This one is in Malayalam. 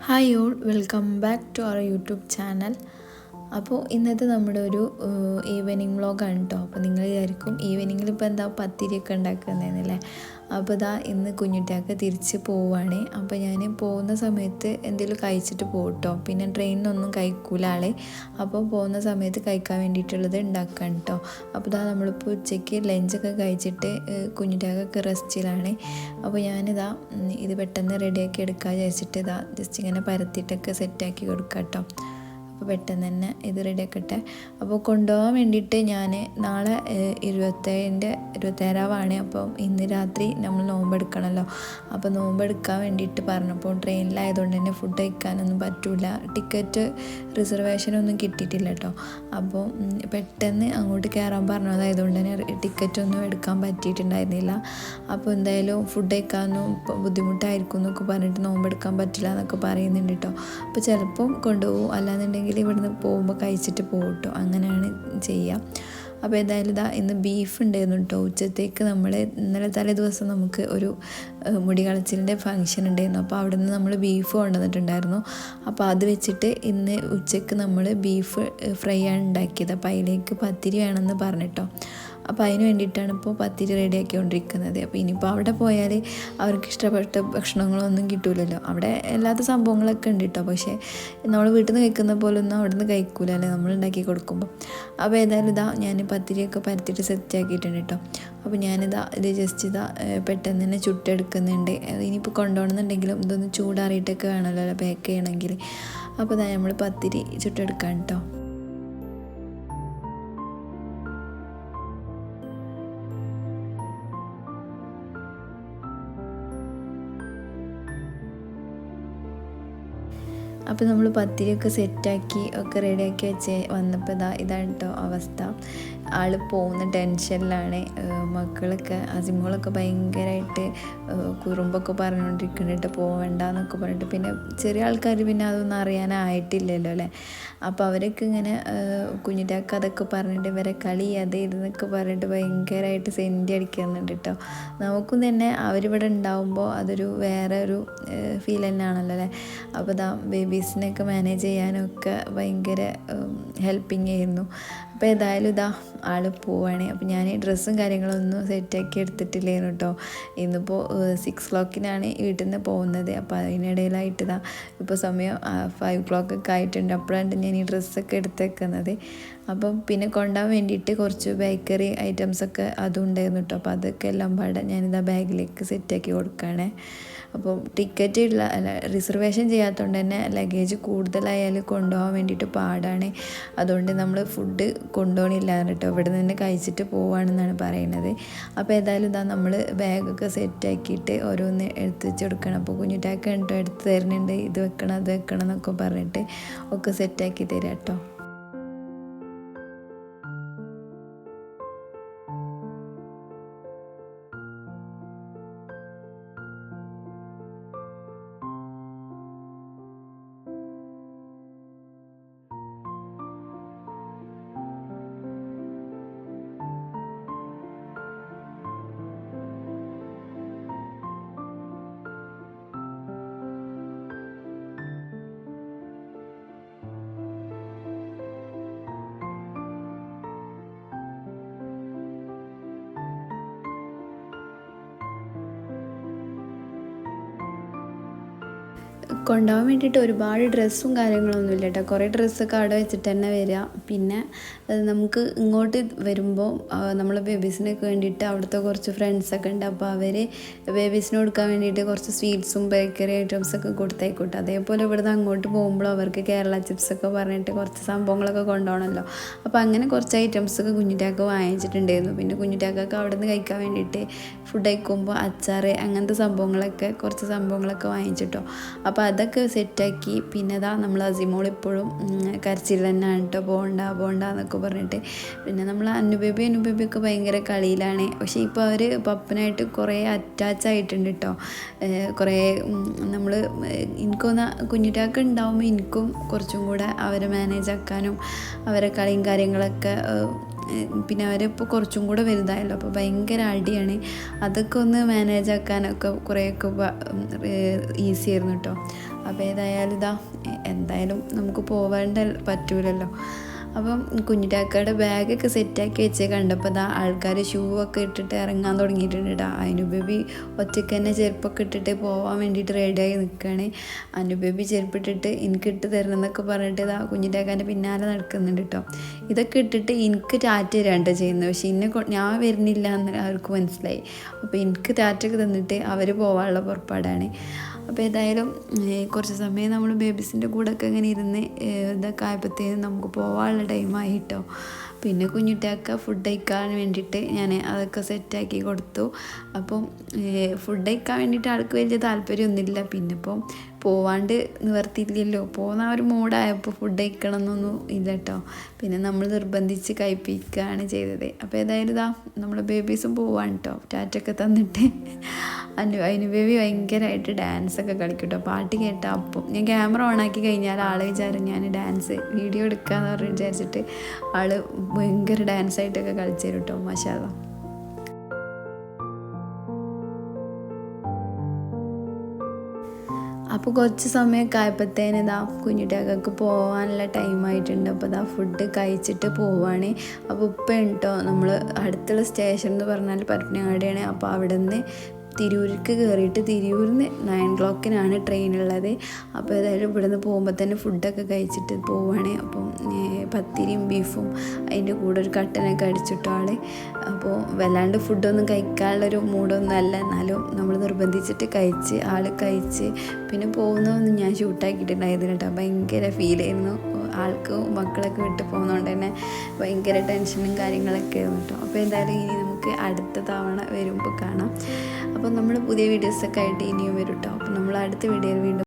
Hi all welcome back to our YouTube channel അപ്പോൾ ഇന്നത്തെ നമ്മുടെ ഒരു ഈവനിങ് വ്ളോഗാണ് കേട്ടോ അപ്പോൾ നിങ്ങൾ വിചാരിക്കും ഈവനിങ്ങിൽ ഇപ്പോൾ എന്താ പത്തിരിയൊക്കെ ഉണ്ടാക്കുന്നതെന്നല്ലേ അപ്പോൾ ഇതാ ഇന്ന് കുഞ്ഞുട്ടിയാക്ക് തിരിച്ച് പോവുകയാണ് അപ്പോൾ ഞാൻ പോകുന്ന സമയത്ത് എന്തെങ്കിലും കഴിച്ചിട്ട് പോട്ടോ. പിന്നെ ട്രെയിനിനൊന്നും കഴിക്കൂല ആളെ. അപ്പോൾ പോകുന്ന സമയത്ത് കഴിക്കാൻ വേണ്ടിയിട്ടുള്ളത് ഉണ്ടാക്കാൻ കേട്ടോ അപ്പോൾ ഇതാ നമ്മളിപ്പോൾ ഉച്ചയ്ക്ക് ലഞ്ചൊക്കെ കഴിച്ചിട്ട് കുഞ്ഞുട്ടിയാക്കൊക്കെ റെസ്റ്റിലാണ്. അപ്പോൾ ഞാനിതാ ഇത് പെട്ടെന്ന് റെഡിയാക്കി എടുക്കാൻ വിചാരിച്ചിട്ട് ഇതാ ജസ്റ്റ് ഇങ്ങനെ പരത്തിയിട്ടൊക്കെ സെറ്റാക്കി കൊടുക്കാം കേട്ടോ അപ്പോൾ പെട്ടെന്ന് തന്നെ ഇത് റെഡി ആക്കട്ടെ. അപ്പോൾ കൊണ്ടുപോകാൻ വേണ്ടിയിട്ട് ഞാൻ നാളെ ഇരുപത്തേഴിന്റെ ഇരുപത്തേഴാവാണ്. അപ്പം ഇന്ന് രാത്രി നമ്മൾ നോമ്പെടുക്കണമല്ലോ അപ്പോൾ നോമ്പെടുക്കാൻ വേണ്ടിയിട്ട് പറഞ്ഞപ്പോൾ ട്രെയിനിലായതുകൊണ്ട് തന്നെ ഫുഡ് കഴിക്കാനൊന്നും പറ്റില്ല ടിക്കറ്റ് റിസർവേഷനൊന്നും കിട്ടിയിട്ടില്ല കേട്ടോ അപ്പോൾ പെട്ടെന്ന് അങ്ങോട്ട് കയറാൻ പറഞ്ഞതായതുകൊണ്ട് തന്നെ ടിക്കറ്റൊന്നും എടുക്കാൻ പറ്റിയിട്ടുണ്ടായിരുന്നില്ല. അപ്പോൾ എന്തായാലും ഫുഡ് കഴിക്കാനൊന്നും ബുദ്ധിമുട്ടായിരിക്കും എന്നൊക്കെ പറഞ്ഞിട്ട് നോമ്പെടുക്കാൻ പറ്റില്ല എന്നൊക്കെ പറയുന്നുണ്ട് കേട്ടോ അപ്പോൾ ചിലപ്പം കൊണ്ടുപോകും. അല്ലാന്നുണ്ടെങ്കിൽ ഇവിടുന്ന് പോകുമ്പോൾ കഴിച്ചിട്ട് പോകട്ടോ. അങ്ങനെയാണ് ചെയ്യുക അപ്പോൾ ഏതായാലും ഇതാ ഇന്ന് ബീഫ് ഉണ്ടായിരുന്നു കേട്ടോ ഉച്ചത്തേക്ക് നമ്മൾ ഇന്നലെ തലേ ദിവസം നമുക്ക് ഒരു മുടി കളച്ചിലിന്റെ ഫങ്ഷൻ ഉണ്ടായിരുന്നു. അപ്പോൾ അവിടെ നിന്ന് നമ്മൾ ബീഫ് കൊണ്ടുവന്നിട്ടുണ്ടായിരുന്നു. അപ്പോൾ അത് വെച്ചിട്ട് ഇന്ന് ഉച്ചയ്ക്ക് നമ്മൾ ബീഫ് ഫ്രൈ ആണ് ഉണ്ടാക്കിയത്. അപ്പോൾ അതിലേക്ക് പത്തിരി വേണമെന്ന് പറഞ്ഞിട്ടോ. അപ്പോൾ അതിന് വേണ്ടിയിട്ടാണ് ഇപ്പോൾ പത്തിരി റെഡിയാക്കിക്കൊണ്ടിരിക്കുന്നത് അപ്പോൾ ഇനിയിപ്പോൾ അവിടെ പോയാൽ അവർക്ക് ഇഷ്ടപ്പെട്ട ഭക്ഷണങ്ങളൊന്നും കിട്ടൂലല്ലോ. അവിടെ എല്ലാത്ത സംഭവങ്ങളൊക്കെ ഉണ്ട് കേട്ടോ പക്ഷേ നമ്മൾ വീട്ടിൽ നിന്ന് കഴിക്കുന്ന പോലെ ഒന്നും അവിടെ നിന്ന് കഴിക്കൂല അല്ലേ? നമ്മൾ ഉണ്ടാക്കി കൊടുക്കുമ്പോൾ അപ്പോൾ ഏതായാലും ഇതാ ഞാൻ പത്തിരിയൊക്കെ പരത്തിയിട്ട് സെറ്റ് ആക്കിയിട്ടുണ്ട് കേട്ടോ അപ്പോൾ ഞാനിതാ ഇത് ജസ്റ്റ് ഇതാ പെട്ടെന്ന് തന്നെ ചുട്ടെടുക്കുന്നുണ്ട്. ഇനിയിപ്പോൾ കൊണ്ടുപോകണമെന്നുണ്ടെങ്കിലും ഇതൊന്ന് ചൂടാറിയിട്ടൊക്കെ വേണമല്ലോ പാക്ക് ചെയ്യണമെങ്കിൽ അപ്പോൾ ഇതാ നമ്മൾ പത്തിരി ചുട്ടെടുക്കാൻ കേട്ടോ അപ്പോൾ നമ്മൾ പത്തിരിയൊക്കെ സെറ്റാക്കി ഒക്കെ റെഡിയാക്കി വെച്ച് വന്നപ്പോൾ ഇതാ ഇതാണ് കേട്ടോ അവസ്ഥ. ആൾ പോകുന്ന ടെൻഷനിലാണ്. മക്കളൊക്കെ അസിമോളൊക്കെ ഭയങ്കരമായിട്ട് കുറുമ്പൊക്കെ പറഞ്ഞുകൊണ്ടിരിക്കുന്നുണ്ട് പോവണ്ട എന്നൊക്കെ പറഞ്ഞിട്ട്. പിന്നെ ചെറിയ ആൾക്കാർ പിന്നെ അതൊന്നും അറിയാനായിട്ടില്ലല്ലോ അല്ലേ അപ്പോൾ അവരൊക്കെ ഇങ്ങനെ കുഞ്ഞിറ്റാക്ക് അതൊക്കെ പറഞ്ഞിട്ട് ഇവരെ കളി അത് ഇതെന്നൊക്കെ പറഞ്ഞിട്ട് ഭയങ്കരമായിട്ട് സെന്റി അടിക്കുന്നുണ്ട് കേട്ടോ നമുക്കും തന്നെ അവരിവിടെ ഉണ്ടാവുമ്പോൾ അതൊരു വേറെ ഒരു ഫീൽ തന്നെയാണല്ലോ അല്ലേ അപ്പോൾ ഇതാ ബേബീസിനെയൊക്കെ മാനേജ് ചെയ്യാനൊക്കെ ഭയങ്കര ഹെൽപ്പിംഗ് ആയിരുന്നു. അപ്പോൾ ഏതായാലും ഇതാ ആൾ പോവാണ്. അപ്പോൾ ഞാൻ ഡ്രസ്സും കാര്യങ്ങളൊന്നും സെറ്റാക്കി എടുത്തിട്ടില്ലായിരുന്നു കേട്ടോ ഇന്നിപ്പോൾ സിക്സ് ക്ലോക്കിനാണ് വീട്ടിൽ നിന്ന് പോകുന്നത്. അപ്പോൾ അതിനിടയിലായിട്ട് ഇതാ ഇപ്പോൾ സമയം ഫൈവ് ക്ലോക്കൊക്കെ ആയിട്ടുണ്ട്. അപ്പോഴാണ് ഞാൻ ഈ ഡ്രസ്സൊക്കെ എടുത്തേക്കുന്നത്. അപ്പം പിന്നെ കൊണ്ടാൻ വേണ്ടിയിട്ട് കുറച്ച് ബേക്കറി ഐറ്റംസൊക്കെ അതും ഉണ്ടായിരുന്നു കേട്ടോ അപ്പോൾ അതൊക്കെ എല്ലാം പാടെ ഞാനിതാ ബാഗിലേക്ക് സെറ്റാക്കി കൊടുക്കുകയാണേ അപ്പോൾ ടിക്കറ്റ് ഇല്ല അല്ല റിസർവേഷൻ ചെയ്യാത്തതുകൊണ്ട് തന്നെ ലഗേജ് കൂടുതലായാലും കൊണ്ടുപോകാൻ വേണ്ടിയിട്ട് പാടാണ്. അതുകൊണ്ട് നമ്മൾ ഫുഡ് കൊണ്ടുപോകണില്ല കേട്ടോ ഇവിടെ നിന്ന് കഴിച്ചിട്ട് പോവുകയാണെന്നാണ് പറയുന്നത്. അപ്പോൾ ഏതായാലും ഇതാ നമ്മൾ ബാഗൊക്കെ സെറ്റാക്കിയിട്ട് ഓരോന്ന് എടുത്ത് വെച്ച് കൊടുക്കണം അപ്പോൾ കുഞ്ഞുട്ടാക്ക് കേട്ടോ എടുത്ത് തരുന്നുണ്ട്. ഇത് വെക്കണം അത് വെക്കണം എന്നൊക്കെ പറഞ്ഞിട്ട് ഒക്കെ സെറ്റാക്കി തരാം കേട്ടോ. കൊണ്ടുപോകാൻ വേണ്ടിയിട്ട് ഒരുപാട് ഡ്രസ്സും കാര്യങ്ങളൊന്നും ഇല്ല കേട്ടോ. കുറേ ഡ്രസ്സൊക്കെ അവിടെ വെച്ചിട്ട് തന്നെ വരിക. പിന്നെ നമുക്ക് ഇങ്ങോട്ട് വരുമ്പോൾ നമ്മൾ ബേബീസിനൊക്കെ വേണ്ടിയിട്ട് അവിടുത്തെ കുറച്ച് ഫ്രണ്ട്സൊക്കെ ഉണ്ട്. അപ്പോൾ അവർ ബേബീസിന് കൊടുക്കാൻ വേണ്ടിയിട്ട് കുറച്ച് സ്വീറ്റ്സും ബേക്കറി ഐറ്റംസൊക്കെ കൊടുത്തേക്കോട്ടെ. അതേപോലെ ഇവിടുന്ന് അങ്ങോട്ട് പോകുമ്പോൾ അവർക്ക് കേരള ചിപ്സൊക്കെ പറഞ്ഞിട്ട് കുറച്ച് സംഭവങ്ങളൊക്കെ കൊണ്ടുപോകണമല്ലോ. അപ്പോൾ അങ്ങനെ കുറച്ച് ഐറ്റംസൊക്കെ കുഞ്ഞിറ്റാക്ക് വാങ്ങിച്ചിട്ടുണ്ടായിരുന്നു. പിന്നെ കുഞ്ഞിറ്റാക്കൊക്കെ അവിടെ നിന്ന് കഴിക്കാൻ വേണ്ടിയിട്ട് ഫുഡ് കഴിക്കുമ്പോൾ അച്ചാറ് അങ്ങനത്തെ സംഭവങ്ങളൊക്കെ കുറച്ച് സംഭവങ്ങളൊക്കെ വാങ്ങിച്ചിട്ടോ. അപ്പോൾ അതൊക്കെ സെറ്റാക്കി. പിന്നെ അതാ നമ്മൾ അസിമോൾ ഇപ്പോഴും കരച്ചിൽ തന്നെയാണ് കേട്ടോ പോകണ്ട പോകണ്ട എന്നൊക്കെ പറഞ്ഞിട്ട്. പിന്നെ നമ്മൾ അനുബേബി അനുബേബിയൊക്കെ ഭയങ്കര കളിയിലാണ്. പക്ഷേ ഇപ്പോൾ അവർ പപ്പനായിട്ട് കുറേ അറ്റാച്ച് ആയിട്ടുണ്ട് കേട്ടോ കുറേ നമ്മൾ എനിക്കൊന്ന് കുഞ്ഞിട്ടാക്ക് ഉണ്ടാവുമ്പോൾ എനിക്കും കുറച്ചും കൂടെ അവരെ മാനേജ് ആക്കാനും അവരെ കളിയും കാര്യങ്ങളൊക്കെ പിന്നെ അവരിപ്പോൾ കുറച്ചും കൂടെ വലുതായല്ലോ അപ്പോൾ ഭയങ്കര അടിയാണ്. അതൊക്കെ ഒന്ന് മാനേജ് ആക്കാനൊക്കെ കുറേയൊക്കെ ഈസി ആയിരുന്നു കേട്ടോ അപ്പോൾ ഏതായാലും ഇതാ എന്തായാലും നമുക്ക് പോവേണ്ട പറ്റൂലല്ലോ. അപ്പം കുഞ്ഞിട്ടാക്കയുടെ ബാഗൊക്കെ സെറ്റാക്കി വെച്ച് കണ്ടപ്പോൾ ഇതാ ആൾക്കാർ ഷൂ ഒക്കെ ഇട്ടിട്ട് ഇറങ്ങാൻ തുടങ്ങിയിട്ടുണ്ട് കേട്ടോ അനുബേബി ഒറ്റയ്ക്ക് തന്നെ ചെരുപ്പൊക്കെ ഇട്ടിട്ട് പോകാൻ വേണ്ടിയിട്ട് റെഡിയായി നിൽക്കുകയാണ് അനുബേബി ചെരുപ്പിട്ടിട്ട് എനിക്ക് ഇട്ട് തരണം എന്നൊക്കെ പറഞ്ഞിട്ട് ഇതാ കുഞ്ഞിട്ടാക്കാന്റെ പിന്നാലെ നടക്കുന്നുണ്ട് കേട്ടോ ഇതൊക്കെ ഇട്ടിട്ട് എനിക്ക് ടാറ്റ തരാണ്ട് ചെയ്യുന്നത്. പക്ഷേ എന്നെ ഞാൻ വരുന്നില്ല എന്ന് അവർക്ക് മനസ്സിലായി. അപ്പോൾ എനിക്ക് ടാറ്റൊക്കെ തന്നിട്ട് അവർ പോകാനുള്ള പുറപ്പാടാണ്. അപ്പോൾ ഏതായാലും കുറച്ച് സമയം നമ്മൾ ബേബീസിന്റെ കൂടെ ഒക്കെ ഇങ്ങനെ ഇരുന്ന് ഇതൊക്കെ ആയപ്പോഴത്തേനും നമുക്ക് പോകാനുള്ള ടൈമായി കേട്ടോ പിന്നെ കുഞ്ഞുട്ടിയൊക്കെ ഫുഡ് കഴിക്കാൻ വേണ്ടിയിട്ട് ഞാൻ അതൊക്കെ സെറ്റാക്കി കൊടുത്തു. അപ്പം ഫുഡ് കഴിക്കാൻ വേണ്ടിയിട്ട് ആൾക്ക് വലിയ താല്പര്യമൊന്നുമില്ല. പിന്നെ ഇപ്പം പോവാണ്ട് നിവർത്തിയില്ലല്ലോ പോകുന്ന ആ ഒരു മൂഡായപ്പോൾ ഫുഡ് കഴിക്കണം എന്നൊന്നും ഇല്ല കേട്ടോ പിന്നെ നമ്മൾ നിർബന്ധിച്ച് കഴിപ്പിക്കുകയാണ് ചെയ്തത്. അപ്പോൾ ഏതായാലും ഇതാ നമ്മൾ ബേബീസും പോവാണ് കേട്ടോ ടാറ്റൊക്കെ തന്നിട്ട്. അനു അനു ബേബി ഭയങ്കരമായിട്ട് ഡാൻസൊക്കെ കളിക്കും കേട്ടോ പാട്ട് കേട്ടാൽ അപ്പം. ഞാൻ ക്യാമറ ഓണാക്കി കഴിഞ്ഞാൽ ആൾ വിചാരം ഞാൻ ഡാൻസ് വീഡിയോ എടുക്കാന്ന് പറഞ്ഞ് വിചാരിച്ചിട്ട് ആൾ ഭയങ്കര ഡാൻസായിട്ടൊക്കെ കളിച്ചു തരും കേട്ടോ മഷാല അപ്പോൾ കുറച്ച് സമയമൊക്കെ ആയപ്പോഴത്തേന് ഇതാ കുഞ്ഞുട്ടികൾക്ക് പോകാനുള്ള ടൈമായിട്ടുണ്ട് അപ്പോൾ ഇതാ ഫുഡ് കഴിച്ചിട്ട് പോവാണ്. അപ്പോൾ ഉപ്പ കേട്ടോ നമ്മൾ അടുത്തുള്ള സ്റ്റേഷൻ എന്ന് പറഞ്ഞാൽ പരപ്പനങ്ങാടിയാണ്. അപ്പോൾ അവിടെ നിന്ന് തിരൂർക്ക് കയറിയിട്ട് തിരൂരിൽ നിന്ന് നയൻ ക്ലോക്കിനാണ് ട്രെയിൻ ഉള്ളത് അപ്പോൾ ഏതായാലും ഇവിടെ നിന്ന് പോകുമ്പോൾ തന്നെ ഫുഡൊക്കെ കഴിച്ചിട്ട് പോവുകയാണ് അപ്പം പത്തിരിയും ബീഫും അതിന്റെ കൂടെ ഒരു കട്ടനൊക്കെ അടിച്ചിട്ടു ആൾ അപ്പോൾ വല്ലാണ്ട് ഫുഡൊന്നും കഴിക്കാനുള്ളൊരു മൂഡൊന്നും അല്ല. എന്നാലും നമ്മൾ നിർബന്ധിച്ചിട്ട് കഴിച്ച് ആൾ കഴിച്ച് പിന്നെ പോകുന്നതൊന്നും ഞാൻ ഷൂട്ടാക്കിയിട്ടുണ്ടായിരുന്നു കേട്ടോ. ഭയങ്കര ഫീൽ ചെയ്യുന്നു. ആൾക്ക് മക്കളൊക്കെ വിട്ട് പോകുന്നതുകൊണ്ട് തന്നെ ഭയങ്കര ടെൻഷനും കാര്യങ്ങളൊക്കെ ആയിരുന്നു കേട്ടോ. അപ്പോൾ എന്തായാലും ഇനി നമുക്ക് അടുത്ത തവണ വരുമ്പോൾ കാണാം. അപ്പോൾ നമ്മൾ പുതിയ വീഡിയോസൊക്കെ ആയിട്ട് ഇനിയും വരും കേട്ടോ. അപ്പോൾ നമ്മൾ അടുത്ത വീഡിയോയിൽ വീണ്ടും